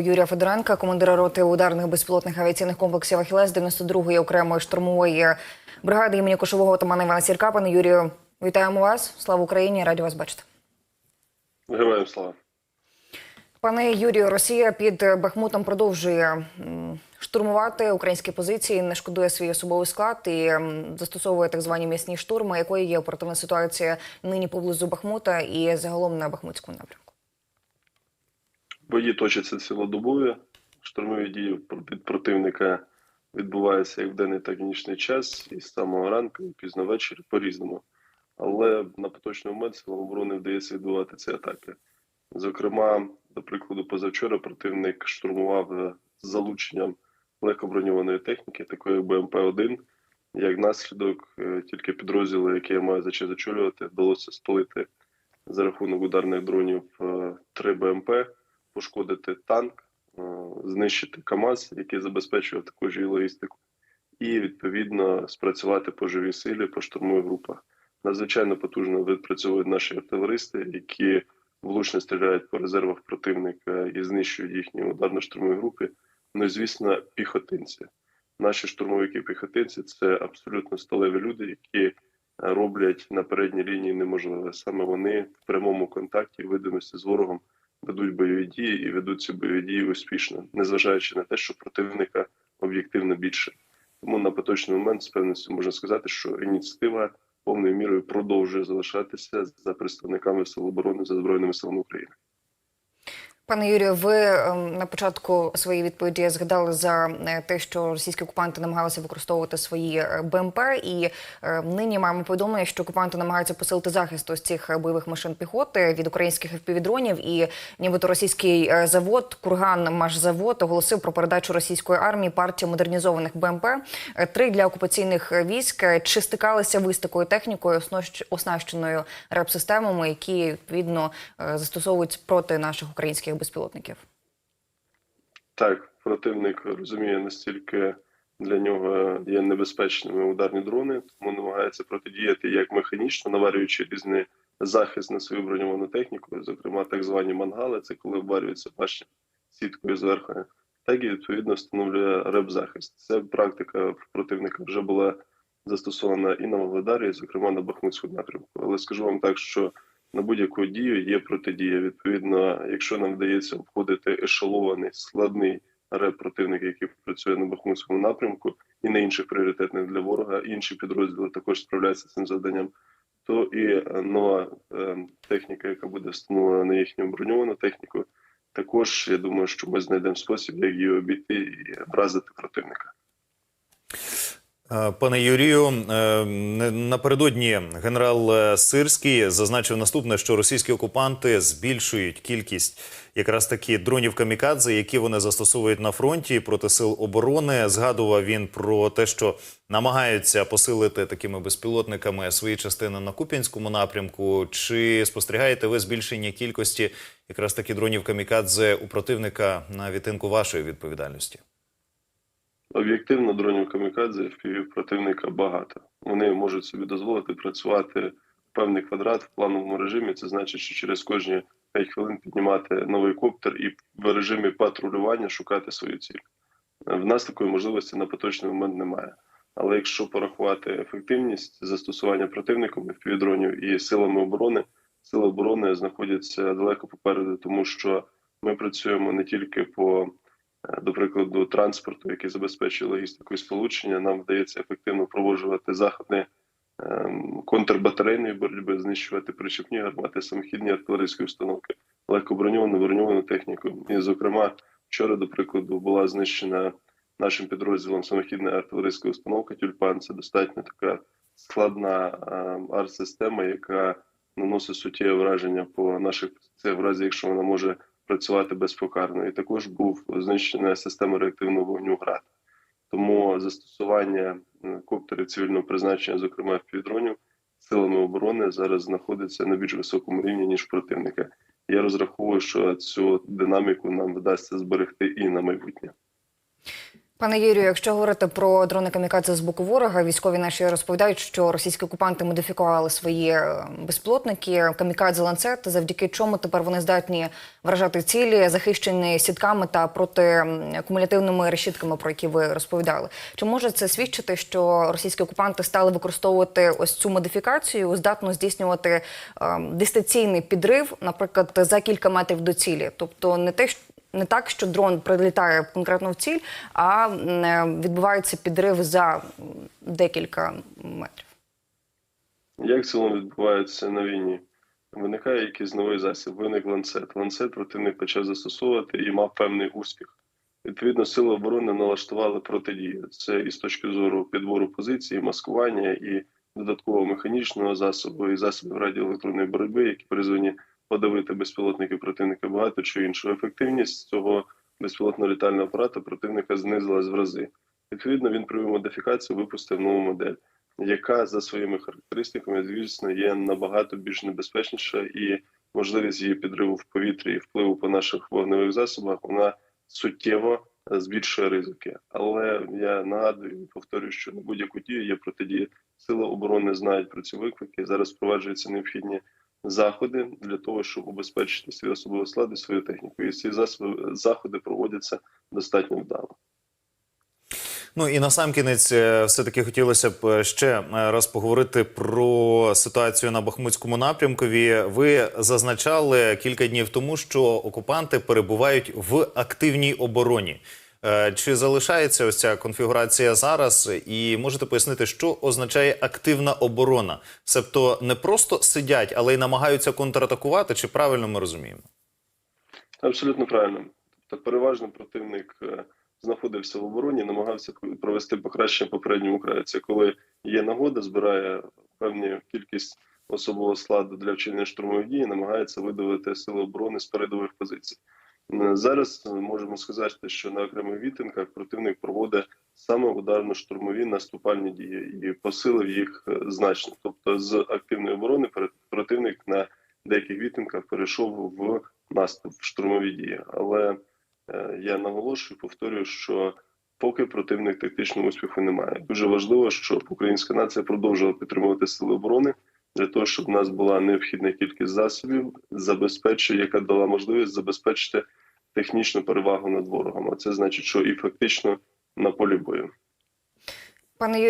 Юрія Федоренка, командира роти ударних безпілотних авіаційних комплексів Ахілес 92-ї окремої штурмової бригади імені Кошового отамана Івана Сірка. Пане Юрію, вітаємо вас. Слава Україні! Раді вас бачити. Героям слава. Пане Юрію, Росія під Бахмутом продовжує штурмувати українські позиції, не шкодує свій особовий склад і застосовує так звані м'ясні штурми. Якою є оперативна ситуація нині поблизу Бахмута і загалом на Бахмутському напрямку? Бої точаться цілодобові. Штурмові дії під противника відбуваються як в денний, так і нічний час, і з самого ранку, і пізно ввечері по-різному. Але на поточний момент силам оборони вдається відбувати ці атаки. Зокрема, до прикладу, позавчора противник штурмував е, з залученням легкоброньованої техніки, такої як БМП-1. Як наслідок, е, тільки підрозділи, які я маю за честь очолювати, вдалося спалити за рахунок ударних дронів е, три БМП, пошкодити танк, е, знищити КАМАЗ, який забезпечував також і логістику, і відповідно спрацювати по живій силі по штурмових групах. Надзвичайно потужно відпрацьовують наші артилеристи, які влучно стріляють по резервах противника і знищують їхні ударно-штурмові групи. Ну звісно, піхотинці. Наші штурмовики піхотинці це абсолютно сталеві люди, які роблять на передній лінії неможливе. Саме вони в прямому контакті, видимості з ворогом ведуть бойові дії і ведуть ці бойові дії успішно, незважаючи на те, що противника об'єктивно більше. Тому на поточний момент з певністю можна сказати, що ініціатива повною мірою продовжує залишатися за представниками Сил оборони за збройними силами України. Пане Юрію, ви ем, на початку своєї відповіді згадали за е, те, що російські окупанти намагалися використовувати свої е, БМП, і е, нині маємо повідомлення, що окупанти намагаються посилити захист ось цих бойових машин піхоти від українських FPV-дронів. І нібито російський завод Курган Машзавод оголосив про передачу російської армії партії модернізованих БМП три для окупаційних військ. Чи стикалися ви з такою технікою, оснащ- оснащеною реп-системами, які відповідно застосовують проти наших українських безпілотників? Так, противник розуміє настільки для нього є небезпечними ударні дрони, тому намагається протидіяти як механічно, наварюючи різний захист на свою броньовану техніку, зокрема так звані мангали, це коли вбарюється башня сіткою зверху, так і відповідно встановлює реп-захист. Це практика противника вже була застосована і на Вугледарі, і, зокрема на Бахмутському напрямку. Але скажу вам так, що на будь-яку дію є протидія. Відповідно, якщо нам вдається обходити ешелований складний реп противника, який працює на Бахмутському напрямку, і на інших пріоритетних для ворога, інші підрозділи також справляються з цим завданням. То і е, нова е, техніка, яка буде встановлена на їхню броньовану техніку, також я думаю, що ми знайдемо спосіб, як її обійти і вразити противника. Е, Пане Юрію, е, напередодні генерал е, Сирський зазначив наступне, що російські окупанти збільшують кількість якраз таки дронів камікадзе, які вони застосовують на фронті проти сил оборони. Згадував він про те, що намагаються посилити такими безпілотниками свої частини на Куп'янському напрямку. Чи спостерігаєте ви збільшення кількості якраз таки дронів камікадзе у противника на відтинку вашої відповідальності? Об'єктивно дронів камікадзе FPV противника багато. Вони можуть собі дозволити працювати в певний квадрат в плановому режимі. Це значить, що через кожні 5 хвилин піднімати новий коптер і в режимі патрулювання шукати свою ціль. В нас такої можливості на поточний момент немає. Але якщо порахувати ефективність застосування противником FPV-дронів і силами оборони, сили оборони знаходяться далеко попереду, тому що ми працюємо не тільки по до прикладу, транспорту, який забезпечує логістику і сполучення, нам вдається ефективно проводжувати заходи ем, контрбатарейної боротьби, знищувати причепні гармати, самохідні артилерійські установки, легкоброньовану, броньовану техніку. І, зокрема, вчора, до прикладу, була знищена нашим підрозділом самохідна артилерійська установка Тюльпан. Це достатньо така складна ем, арт-система, яка наносить суттєве враження по наших позиціях, в разі якщо вона може працювати безпокарно. І також був знищена система реактивного вогню ГРАД. Тому застосування е, коптерів цивільного призначення, зокрема півдронів, силами оборони зараз знаходиться на більш високому рівні ніж противника. Я розраховую, що цю динаміку нам вдасться зберегти і на майбутнє. Пане Юрію, якщо говорити про дрони камікадзе з боку ворога, військові наші розповідають, що російські окупанти модифікували свої е, безпілотники камікадзе ланцет, завдяки чому тепер вони здатні вражати цілі, захищені сітками та протикумулятивними решітками, про які ви розповідали. Чи може це свідчити, що російські окупанти стали використовувати ось цю модифікацію, здатну здійснювати е, дистанційний підрив, наприклад, за кілька метрів до цілі, тобто не те, що не так, що дрон прилітає конкретно в ціль, а е, відбувається підрив за декілька метрів. Як в цілому відбувається на війні? Виникає якийсь новий засіб, виник ланцет. Ланцет противник почав застосовувати і мав певний успіх. Відповідно, сили оборони налаштували протидію. Це і з точки зору підбору позиції, маскування і додаткового механічного засобу, і засобів радіоелектронної боротьби, які призвані подавити безпілотники противника, багато чого іншого. Ефективність цього безпілотного літального апарату противника знизилась в рази. Відповідно, він провів модифікацію, випустив нову модель яка за своїми характеристиками, звісно, є набагато більш небезпечніша, і можливість її підриву в повітрі і впливу по наших вогневих засобах вона суттєво збільшує ризики. Але я нагадую і повторюю, що на будь-яку дію є протидія. Сили оборони знають про ці виклики. Зараз впроваджуються необхідні заходи для того, щоб убезпечити свій особовий склад свою техніку. І ці засоби заходи проводяться достатньо вдало. Ну і на сам кінець, е, все-таки хотілося б е, ще е, раз поговорити про ситуацію на Бахмутському напрямкові. Ви зазначали кілька днів тому, що окупанти перебувають в активній обороні. Е, Чи залишається ось ця конфігурація зараз? І можете пояснити, що означає активна оборона? Себто не просто сидять, але й намагаються контратакувати, чи правильно ми розуміємо? Абсолютно правильно. Тобто, переважно противник е, знаходився в обороні, намагався провести покращення попередньому краю. Це коли є нагода, збирає певну кількість особового складу для вчинення штурмових дій, намагається видавити сили оборони з передових позицій. Е, Зараз е, можемо сказати, що на окремих відтинках противник проводить саме ударно-штурмові наступальні дії і посилив їх е, значно. Тобто, з активної оборони противник на деяких відтинках перейшов в наступ в штурмові дії. Але я наголошую, повторюю, що поки противник тактичного успіху немає. Дуже важливо, щоб українська нація продовжувала підтримувати сили оборони для того, щоб в нас була необхідна кількість засобів, забезпечує, яка дала можливість забезпечити технічну перевагу над ворогом. А це значить, що і фактично на полі бою. Пане